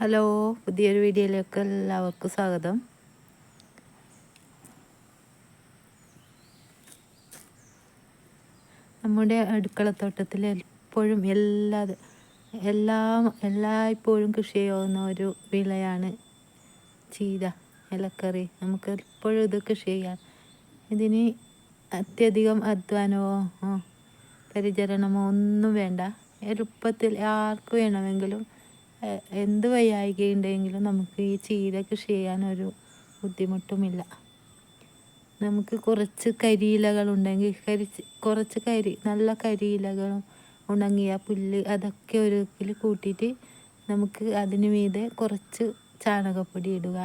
Hello പുതിയൊരു വീഡിയോയിലേക്ക് എല്ലാവർക്കും സ്വാഗതം. നമ്മുടെ അടുക്കളത്തോട്ടത്തിൽ എപ്പോഴും എല്ലാ എല്ലാ എല്ലായ്പ്പോഴും കൃഷി ചെയ്യുന്ന ഒരു വിളയാണ് ചീര ഇലക്കറി. നമുക്ക് എപ്പോഴും ഇത് കൃഷി ചെയ്യാം. ഇതിന് അത്യധികം അധ്വാനമോ പരിചരണമോ ഒന്നും വേണ്ട. എളുപ്പത്തിൽ ആർക്ക് വേണമെങ്കിലും എന്ത് വയ്യായികയുണ്ടെങ്കിലും നമുക്ക് ഈ ചീര കൃഷി ചെയ്യാനൊരു ബുദ്ധിമുട്ടുമില്ല. നമുക്ക് കുറച്ച് കരിയിലകളുണ്ടെങ്കിൽ കരി കുറച്ച് കരി നല്ല കരിയിലകളും ഉണങ്ങിയ പുല്ല് അതൊക്കെ ഒരു ഇതിൽ കൂട്ടിയിട്ട് നമുക്ക് അതിന് മീതെ കുറച്ച് ചാണകപ്പൊടി ഇടുക.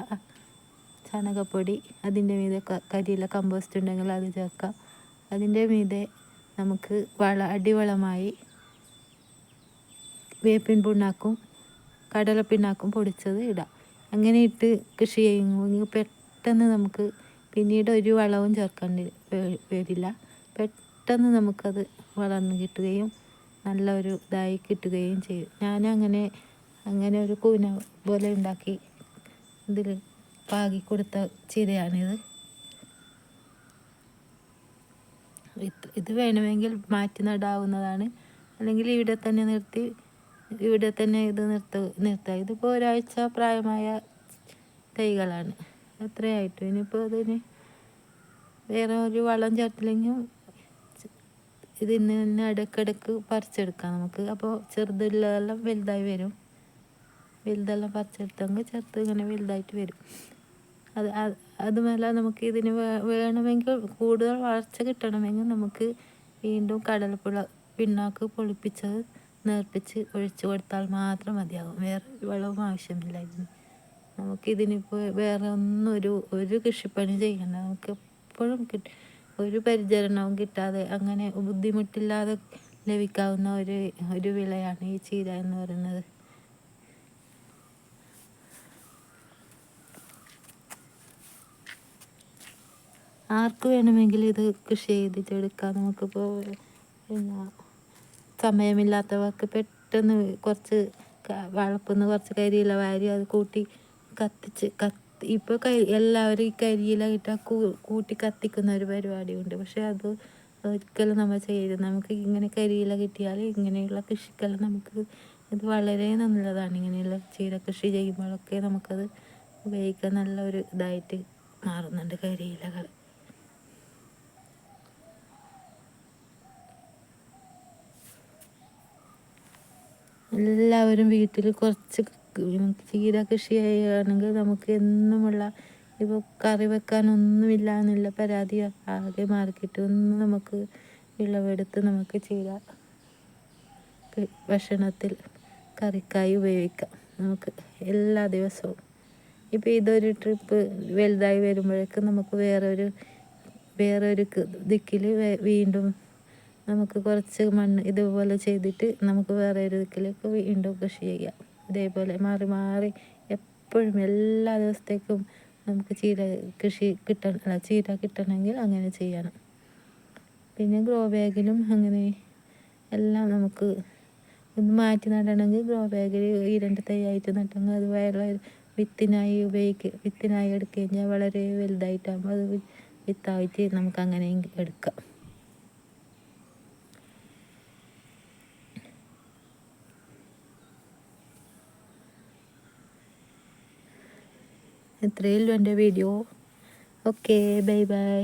ചാണകപ്പൊടി അതിന്റെ മീതെ കരിയില കമ്പോസ്റ്റ് ഉണ്ടെങ്കിൽ അത് ചേർക്കാം അതിന്റെ മീതെ നമുക്ക് വള അടിവളമായി വേപ്പിൻ പുണ്ണാക്കും കടലപ്പിണ്ണാക്കും പൊടിച്ചത് ഇടാം. അങ്ങനെ ഇട്ട് കൃഷി ചെയ്യുമ്പോൾ പെട്ടെന്ന് നമുക്ക് പിന്നീട് ഒരു വളവും ചേർക്കേണ്ടി വരില്ല. പെട്ടെന്ന് നമുക്കത് വളർന്നു കിട്ടുകയും നല്ല ഒരു ഇതായി കിട്ടുകയും ചെയ്യും. ഞാൻ അങ്ങനെ അങ്ങനെ ഒരു കൂന പോലെ ഉണ്ടാക്കി ഇതിൽ പാകി കൊടുത്ത ചീരയാണിത്. ഇത് വേണമെങ്കിൽ മാറ്റി നടാവുന്നതാണ്. അല്ലെങ്കിൽ ഇവിടെ തന്നെ നിർത്തി ഇവിടെ തന്നെ ഇത് നിർത്ത നിർത്തുക ഇതിപ്പോൾ ഒരാഴ്ച പ്രായമായ തൈകളാണ്. അത്രയായിട്ടും. ഇനിയിപ്പോൾ അതിന് വേറെ ഒരു വളം ചേർത്തില്ലെങ്കിൽ ഇതിന് തന്നെ ഇടയ്ക്കിടയ്ക്ക് പറിച്ചെടുക്കാം നമുക്ക്. അപ്പോൾ ചെറുതുള്ളതെല്ലാം വലുതായി വരും. വലുതെല്ലാം പറിച്ചെടുത്തെങ്കിൽ ചെറുത് ഇങ്ങനെ വലുതായിട്ട് വരും. അത് അതുമല്ല നമുക്ക് ഇതിന് വേണമെങ്കിൽ കൂടുതൽ വളർച്ച കിട്ടണമെങ്കിൽ നമുക്ക് വീണ്ടും കടലപ്പുഴ പിണ്ണാക്ക് പൊളിപ്പിച്ചത് നേർപ്പിച്ച് ഒഴിച്ചു കൊടുത്താൽ മാത്രം മതിയാകും വേറെ വെള്ളവും ആവശ്യമില്ല ഇതിന് നമുക്കിതിനിപ്പോൾ വേറെ ഒന്നും ഒരു ഒരു കൃഷിപ്പണി ചെയ്യണ്ട. നമുക്ക് എപ്പോഴും കിട്ടി ഒരു പരിചരണവും കിട്ടാതെ അങ്ങനെ ബുദ്ധിമുട്ടില്ലാതെ ലഭിക്കാവുന്ന ഒരു ഒരു വിളയാണ് ഈ ചീര എന്ന് പറയുന്നത്. ആർക്ക് വേണമെങ്കിലും ഇത് കൃഷി ചെയ്തിട്ടെടുക്കാം നമുക്കിപ്പോൾ പിന്നെ സമയമില്ലാത്തവർക്ക് പെട്ടെന്ന് കുറച്ച് വളപ്പുന്ന കുറച്ച് കരിയില വാരി അത് കൂട്ടി കത്തിച്ച് കത്തി ഇപ്പോൾ കരി എല്ലാവരും ഈ കരിയില ഇട്ടാൽ കൂട്ടി കത്തിക്കുന്ന ഒരു പരിപാടിയുണ്ട്. പക്ഷേ അത് ഒരിക്കലും നമ്മൾ ചെയ്യരുത്. നമുക്ക് ഇങ്ങനെ കരിയില കിട്ടിയാൽ ഇങ്ങനെയുള്ള കൃഷിക്കെല്ലാം നമുക്ക് ഇത് വളരെ നല്ലതാണ്. ഇങ്ങനെയുള്ള ചീര കൃഷി ചെയ്യുമ്പോഴൊക്കെ നമുക്കത് ഉപയോഗിക്കാൻ നല്ല ഒരു ഇതായിട്ട് മാറുന്നുണ്ട് കരിയിലകൾ. എല്ലാവരും വീട്ടിൽ കുറച്ച് ചീര കൃഷി ചെയ്യുകയാണെങ്കിൽ നമുക്ക് എന്നുമുള്ള ഇപ്പോൾ കറി വെക്കാനൊന്നുമില്ല എന്നുള്ള പരാതി ആകെ മാർക്കറ്റ് ഒന്ന് നമുക്ക് വിളവെടുത്ത് നമുക്ക് ചീര ഭക്ഷണത്തിൽ കറിക്കായി ഉപയോഗിക്കാം നമുക്ക് എല്ലാ ദിവസവും. ഇപ്പോൾ ഇതൊരു ട്രിപ്പ് വലുതായി വരുമ്പോഴേക്കും നമുക്ക് വേറൊരു വേറൊരു ദിക്കിൽ വീണ്ടും നമുക്ക് കുറച്ച് മണ്ണ് ഇതുപോലെ ചെയ്തിട്ട് നമുക്ക് വേറെ ഒരു ദിക്കിലേക്ക് വീണ്ടും കൃഷി ചെയ്യാം. ഇതേപോലെ മാറി മാറി എപ്പോഴും എല്ലാ ദിവസത്തേക്കും നമുക്ക് ചീര കൃഷി കിട്ടണം ചീര കിട്ടണമെങ്കിൽ അങ്ങനെ ചെയ്യണം. പിന്നെ ഗ്രോ ബാഗിലും അങ്ങനെ എല്ലാം നമുക്ക് ഒന്ന് മാറ്റി നടണമെങ്കിൽ ഗ്രോ ബാഗിൽ ഈ രണ്ട് തൈയായിട്ട് നട്ടെങ്കിൽ അത് വേറെ വിത്തിനായി ഉപയോഗിക്കുക വിത്തിനായി എടുക്കുകയും വളരെ വലുതായിട്ടാകുമ്പോൾ അത് വിത്തായിട്ട് നമുക്ക് അങ്ങനെ എടുക്കാം. ഇത്രയേ ഉള്ളൂ എന്റെ വീഡിയോ. Okay bye bye